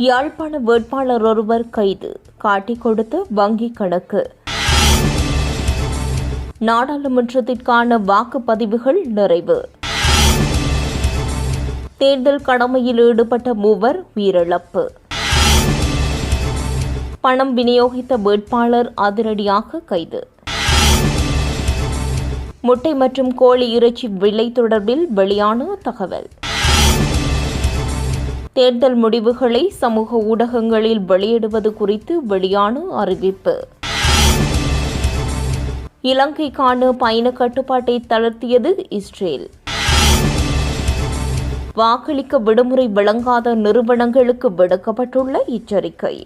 யாழ்ப்பாண வேட்பாளர் ஒருவர் கைது. காட்டிக் கொடுத்த வங்கிக் கணக்கு. நாடாளுமன்றத்திற்கான வாக்குப்பதிவுகள் நிறைவு. தேர்தல் கடமையில் ஈடுபட்ட மூவர் உயிரிழப்பு. பணம் விநியோகித்த வேட்பாளர் அதிரடியாக கைது. முட்டை மற்றும் கோழி இறைச்சி விலை தொடர்பில் வெளியான தகவல். தேர்தல் முடிவுகளை சமூக ஊடகங்களில் வெளியிடுவது குறித்து வெளியான அறிவிப்பு. இலங்கைக்கான பயண கட்டுப்பாட்டை தளர்த்தியது இஸ்ரேல். வாக்களிக்க விடுமுறை வழங்காத நிறுவனங்களுக்கு விடுக்கப்பட்டுள்ள எச்சரிக்கை.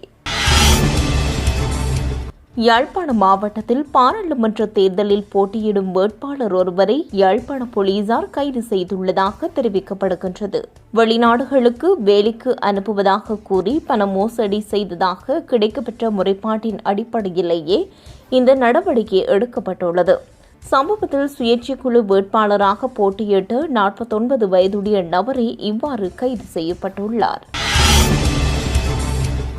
யாழ்ப்பாண மாவட்டத்தில் பாராளுமன்ற தேர்தலில் போட்டியிடும் வேட்பாளர் ஒருவரை யாழ்ப்பாண போலீசார் கைது செய்துள்ளதாக தெரிவிக்கப்படுகின்றது. வெளிநாடுகளுக்கு வேலைக்கு அனுப்புவதாக கூறி பண மோசடி செய்ததாக கிடைக்கப்பெற்ற முறைப்பாட்டின் அடிப்படையிலேயே இந்த நடவடிக்கை எடுக்கப்பட்டுள்ளது. சம்பவத்தில் சுயேட்சை குழு வேட்பாளராக போட்டியிட்டு நாற்பத்தொன்பது வயதுடைய நபரே இவ்வாறு கைது செய்யப்பட்டுள்ளார்.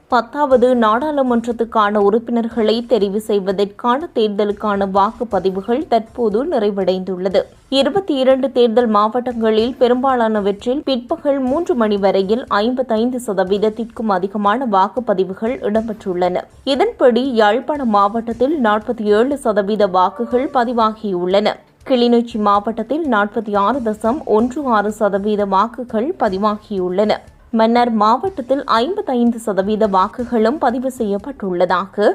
பத்தாவது நாடாளுமன்றத்துக்கான உறுப்பினர்களை தெரிவு செய்வதற்கான தேர்தலுக்கான வாக்குப்பதிவுகள் தற்போது நிறைவடைந்துள்ளது. இருபத்தி இரண்டு தேர்தல் மாவட்டங்களில் பெரும்பாலானவற்றில் பிற்பகல் மூன்று மணி வரையில் ஐம்பத்தைந்து சதவீதத்திற்கும் அதிகமான வாக்குப்பதிவுகள் இடம்பெற்றுள்ளன. இதன்படி யாழ்ப்பாணம் மாவட்டத்தில் நாற்பத்தி ஏழு சதவீத வாக்குகள் பதிவாகியுள்ளன. கிளிநொச்சி மாவட்டத்தில் நாற்பத்தி ஆறு தசம் ஒன்று ஆறு சதவீத வாக்குகள் பதிவாகியுள்ளன. மன்னர் மாவட்டத்தில் ஐம்பத்தைந்து சதவீத வாக்குகளும் பதிவு செய்யப்பட்டுள்ளதாக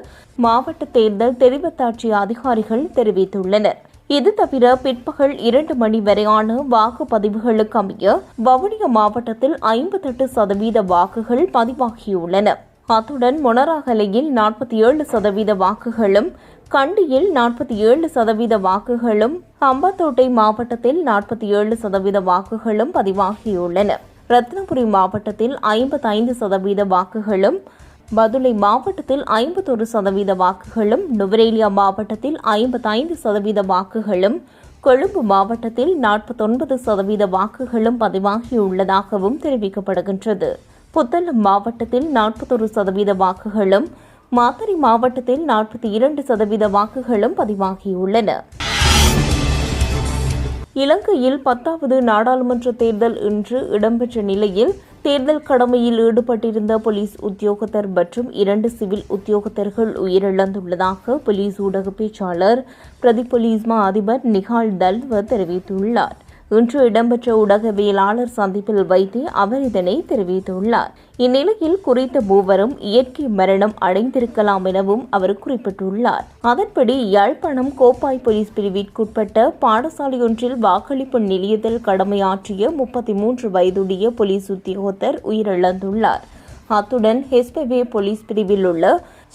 மாவட்ட தேர்தல் தெரிவத்தாட்சி அதிகாரிகள் தெரிவித்துள்ளனர். இது தவிர பிற்பகல் இரண்டு மணி வரையான வாக்குப்பதிவுகளுக்கு அமைய வவுனியா மாவட்டத்தில் ஐம்பத்தெட்டு சதவீத வாக்குகள் பதிவாகியுள்ளன. அத்துடன் மொனராகலையில் நாற்பத்தி ஏழு சதவீத வாக்குகளும் கண்டியில் நாற்பத்தி ஏழு சதவீத வாக்குகளும் அம்பத்தோட்டை மாவட்டத்தில் நாற்பத்தி ஏழு சதவீத வாக்குகளும் பதிவாகியுள்ளன. ரத்னபுரி மாவட்டத்தில் ஐம்பத்தைந்து சதவீத வாக்குகளும் பதுளை மாவட்டத்தில் ஐம்பத்தொரு சதவீத வாக்குகளும் நுவரேலியா மாவட்டத்தில் ஐம்பத்தைந்து சதவீத வாக்குகளும் கொழும்பு மாவட்டத்தில் நாற்பத்தொன்பது சதவீத வாக்குகளும் பதிவாகியுள்ளதாகவும் தெரிவிக்கப்படுகின்றது. புத்தளம் மாவட்டத்தில் நாற்பத்தொரு சதவீத வாக்குகளும் மாத்தறை மாவட்டத்தில் நாற்பத்தி இரண்டு சதவீத வாக்குகளும் பதிவாகியுள்ளன. இலங்கையில் பத்தாவது நாடாளுமன்ற தேர்தல் இன்று இடம்பெற்ற நிலையில் தேர்தல் கடமையில் ஈடுபட்டிருந்த போலீஸ் உத்தியோகத்தர் மற்றும் இரண்டு சிவில் உத்தியோகத்தர்கள் உயிரிழந்துள்ளதாக போலீஸ் ஊடக பேச்சாளர் பிரதி போலீஸ் மா அதிபர் நிகால் தல்வ தெரிவித்துள்ளார். இன்று இடம்பெற்ற ஊடகவியலாளர் சந்திப்பில் வைத்து அவர் இதனை தெரிவித்துள்ளார். இந்நிலையில் குறித்த மூவரும் இயற்கை மரணம் அடைந்திருக்கலாம் எனவும் அவர் குறிப்பிட்டுள்ளார். அதன்படி யாழ்ப்பாணம் கோப்பாய் போலீஸ் பிரிவிற்குட்பட்ட பாடசாலையொன்றில் வாக்களிப்பு நிலையத்தில் கடமையாற்றிய முப்பத்தி மூன்று வயதுடைய போலீஸ் உத்தியோகத்தர் உயிரிழந்துள்ளார். அத்துடன் ஹெஸ்பவே போலீஸ் பிரிவில் உள்ள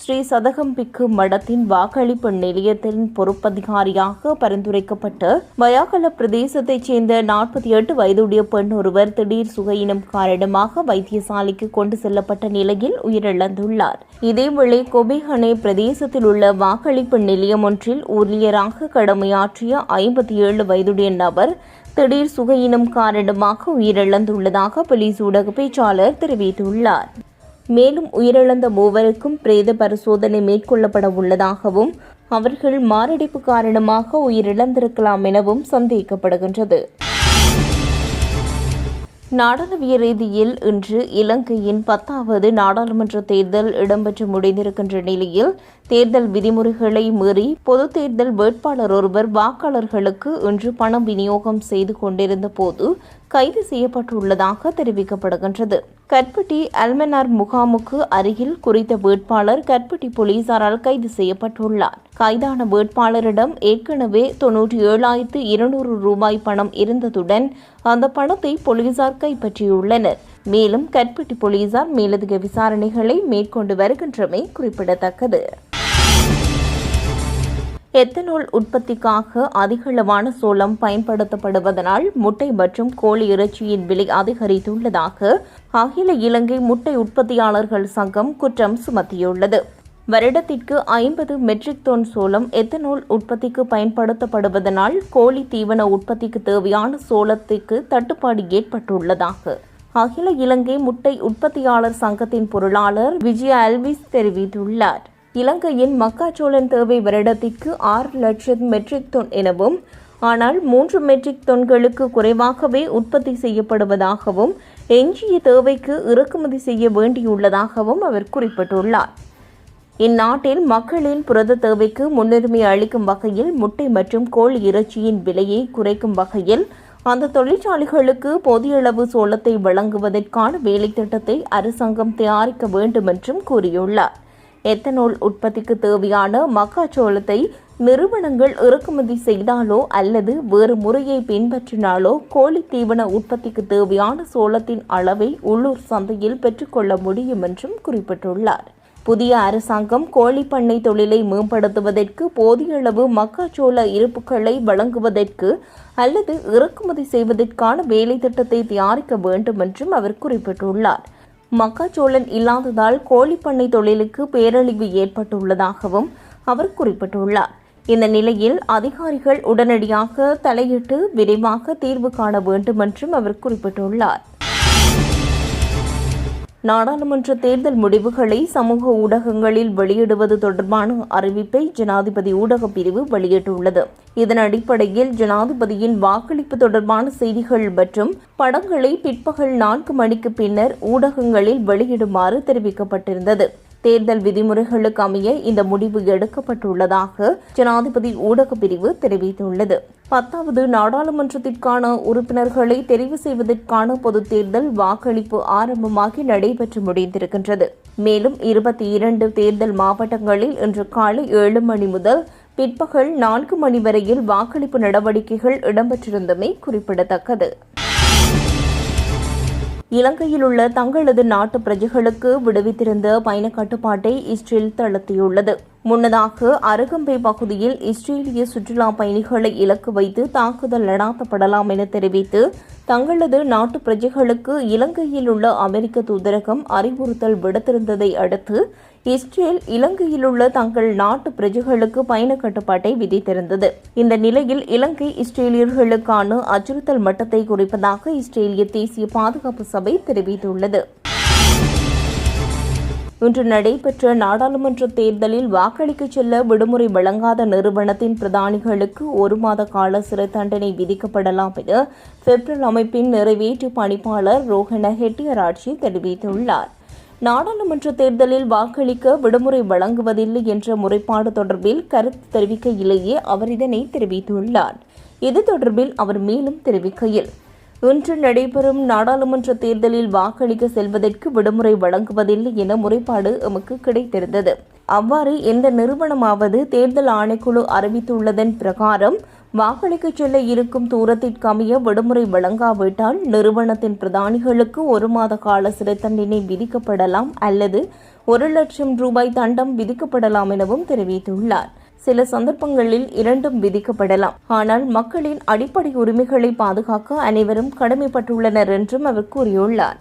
ஸ்ரீ சதகம்பிக்கு மடத்தின் வாக்களிப்பு நிலையத்தின் பொறுப்பதிகாரியாக பரிந்துரைக்கப்பட்ட வயாகல பிரதேசத்தைச் சேர்ந்த நாற்பத்தி எட்டு வயதுடைய பெண் ஒருவர் திடீர் சுகையினம் காரணமாக வைத்தியசாலைக்கு கொண்டு செல்லப்பட்ட நிலையில் உயிரிழந்துள்ளார். இதேவேளை கொபிஹனே பிரதேசத்தில் உள்ள வாக்களிப்பு நிலையம் ஒன்றில் ஊழியராக கடமையாற்றிய ஐம்பத்தி ஏழு வயதுடைய நபர் திடீர் சுகையினம் காரணமாக உயிரிழந்துள்ளதாக போலீஸ் ஊடக பேச்சாளர் தெரிவித்துள்ளார். மேலும் உயிரிழந்த மூவருக்கும் பிரேத பரிசோதனை மேற்கொள்ளப்பட உள்ளதாகவும் அவர்கள் மாரடைப்பு காரணமாக உயிரிழந்திருக்கலாம் எனவும் சந்தேகிக்கப்படுகின்றது நாடாளுவிய ரீதியில் இன்று இலங்கையின் பத்தாவது நாடாளுமன்ற தேர்தல் இடம்பெற்று முடிந்திருக்கின்ற நிலையில் தேர்தல் விதிமுறைகளை மீறி பொது தேர்தல் வேட்பாளர் ஒருவர் வாக்காளர்களுக்கு இன்று பணம் விநியோகம் செய்து கொண்டிருந்த போது கைது செய்யப்பட்டுள்ளதாக தெரிவிக்கப்படுகின்றது. கற்பட்டி அல்மனார் முகாமுக்கு அருகில் குறித்த வேட்பாளர் கற்பட்டி போலீசாரால் கைது செய்யப்பட்டுள்ளார். கைதான வேட்பாளரிடம் ஏற்கனவே தொன்னூற்றி ஏழாயிரத்து இருநூறு ரூபாய் பணம் இருந்ததுடன் அந்த பணத்தை போலீசார் கைப்பற்றியுள்ளனர். மேலும் கற்பட்டி போலீசார் மேலதிக விசாரணைகளை மேற்கொண்டு வருகின்றமை குறிப்பிடத்தக்கது. எத்தனால் உற்பத்திக்காக அதிகளவான சோளம் பயன்படுத்தப்படுவதனால் முட்டை மற்றும் கோழி இறைச்சியின் விலை அதிகரித்துள்ளதாக அகில இலங்கை முட்டை உற்பத்தியாளர்கள் சங்கம் குற்றம் சுமத்தியுள்ளது. வருடத்திற்கு ஐம்பது மெட்ரிக் டன் சோளம் எத்தனால் உற்பத்திக்கு பயன்படுத்தப்படுவதனால் கோழி தீவன உற்பத்திக்கு தேவையான சோளத்துக்கு தட்டுப்பாடு ஏற்பட்டுள்ளதாக அகில இலங்கை முட்டை உற்பத்தியாளர் சங்கத்தின் பொருளாளர் விஜய அல்விஸ் தெரிவித்துள்ளார். இலங்கையின் மக்காச்சோளன் தேவை வருடத்திற்கு ஆறு லட்சம் மெட்ரிக் டன் எனவும் ஆனால் மூன்று மெட்ரிக் தொன்களுக்கு குறைவாகவே உற்பத்தி செய்யப்படுவதாகவும் எஞ்சிய தேவைக்கு இறக்குமதி செய்ய வேண்டியுள்ளதாகவும் அவர் குறிப்பிட்டுள்ளார். இந்நாட்டில் மக்களின் புரத தேவைக்கு முன்னுரிமை அளிக்கும் வகையில் முட்டை மற்றும் கோழி இறைச்சியின் விலையை குறைக்கும் வகையில் அந்த தொழிற்சாலைகளுக்கு போதிய அளவு சோளத்தை வழங்குவதற்கான வேலை திட்டத்தை அரசாங்கம் தயாரிக்க வேண்டும் என்றும் கூறியுள்ளார். எத்தனால் உற்பத்திக்கு தேவையான மக்காச்சோளத்தை நிறுவனங்கள் இறக்குமதி செய்தாலோ அல்லது வேறு முறையை பின்பற்றினாலோ கோழி தீவன உற்பத்திக்கு தேவையான சோளத்தின் அளவை உள்ளூர் சந்தையில் பெற்றுக்கொள்ள முடியும் என்றும் குறிப்பிட்டுள்ளார். புதிய அரசாங்கம் கோழி பண்ணை தொழிலை மேம்படுத்துவதற்கு போதிய அளவு மக்காச்சோள இருப்புகளை வழங்குவதற்கு அல்லது இறக்குமதி செய்வதற்கான வேலை திட்டத்தை தயாரிக்க வேண்டும் என்றும் அவர் குறிப்பிட்டுள்ளார். மக்காச்சோளன் இல்லாததால் கோழி பண்ணை தொழிலுக்கு பேரழிவு ஏற்பட்டுள்ளதாகவும் அவர் குறிப்பிட்டுள்ளார். இந்த நிலையில் அதிகாரிகள் உடனடியாக தலையிட்டு விரைவாக தீர்வு காண வேண்டும் என்றும் அவர் குறிப்பிட்டுள்ளார். நாடாளுமன்ற தேர்தல் முடிவுகளை சமூக ஊடகங்களில் வெளியிடுவது தொடர்பான அறிவிப்பை ஜனாதிபதி ஊடகப் பிரிவு வெளியிட்டுள்ளது. இதன் அடிப்படையில் ஜனாதிபதியின் வாக்களிப்பு தொடர்பான செய்திகள் மற்றும் படங்களை பிற்பகல் நான்கு மணிக்கு பின்னர் ஊடகங்களில் வெளியிடுமாறு தெரிவிக்கப்பட்டிருந்தது. தேர்தல் விதிமுறைகளுக்கு அமைய இந்த முடிவு எடுக்கப்பட்டுள்ளதாக ஜனாதிபதி ஊடகப் பிரிவு தெரிவித்துள்ளது. பத்தாவது நாடாளுமன்றத்திற்கான உறுப்பினர்களை தெரிவு செய்வதற்கான பொதுத் தேர்தல் வாக்களிப்பு ஆரம்பமாகி நடைபெற்று முடிந்திருக்கின்றது. மேலும் இருபத்தி இரண்டு தேர்தல் மாவட்டங்களில் இன்று காலை ஏழு மணி முதல் பிற்பகல் நான்கு மணி வரையில் வாக்களிப்பு நடவடிக்கைகள் இடம்பெற்றிருந்தமை குறிப்பிடத்தக்கது. இலங்கையில் உள்ள தங்களது நாட்டு பிரஜைகளுக்கு விடுவித்திருந்த பயண கட்டுப்பாட்டை இஸ்ரேல் தளர்த்தியுள்ளது. முன்னதாக அருகம்பை பகுதியில் இஸ்ரேலிய சுற்றுலா பயணிகளை இலக்கு வைத்து தாக்குதல் நடாத்தப்படலாம் என தெரிவித்து தங்களது நாட்டு பிரஜைகளுக்கு இலங்கையில் உள்ள அமெரிக்க தூதரகம் அறிவுறுத்தல் விடுத்திருந்ததை அடுத்து இஸ்ரேல் இலங்கையில் உள்ள தங்கள் நாட்டு பிரஜைகளுக்கு பயண கட்டுப்பாட்டை விதித்திருந்தது. இந்த நிலையில் இலங்கை இஸ்ரேலியர்களுக்கான அச்சுறுத்தல் மட்டத்தை குறிப்பதாக இஸ்ரேலிய தேசிய பாதுகாப்பு சபை தெரிவித்துள்ளது. இன்று நடைபெற்ற நாடாளுமன்ற தேர்தலில் வாக்களிக்கச் செல்ல விடுமுறை வழங்காத நிறுவனத்தின் பிரதானிகளுக்கு ஒரு மாத கால சிறை தண்டனை விதிக்கப்படலாம் என பெப்ரல் அமைப்பின் நிறைவேற்று பணிப்பாளர் ரோஹன ஹெட்டியராட்சி தெரிவித்துள்ளார். நாடாளுமன்ற தேர்தலில் வாக்களிக்க விடுமுறை வழங்குவதில்லை என்ற முறைப்பாடு தொடர்பில் கருத்து தெரிவிக்கையிலேயே அவர் இதனை தெரிவித்துள்ளார். இது தொடர்பில் அவர் மேலும் தெரிவிக்கையில் இன்று நடைபெறும் நாடாளுமன்ற தேர்தலில் வாக்களிக்க செல்வதற்கு விடுமுறை வழங்குவதில்லை என முறைப்பாடு எமக்கு கிடைத்திருந்தது. அவ்வாறு எந்த நிறுவனமாவது தேர்தல் ஆணைக்குழு அறிவித்துள்ளதன் பிரகாரம் வாக்களிக்க செல்ல இருக்கும் தூரத்திற்கமைய விடுமுறை வழங்காவிட்டால் நிறுவனத்தின் பிரதானிகளுக்கு ஒரு மாத கால சிறை தண்டனை விதிக்கப்படலாம் அல்லது ஒரு லட்சம் ரூபாய் தண்டம் விதிக்கப்படலாம் எனவும் தெரிவித்துள்ளார். சில சந்தர்ப்பங்களில் இரண்டும் விதிக்கப்படலாம். ஆனால் மக்களின் அடிப்படை உரிமைகளை பாதுகாக்க அனைவரும் கடமைப்பட்டுள்ளனர் என்றும் அவர் கூறியுள்ளார்.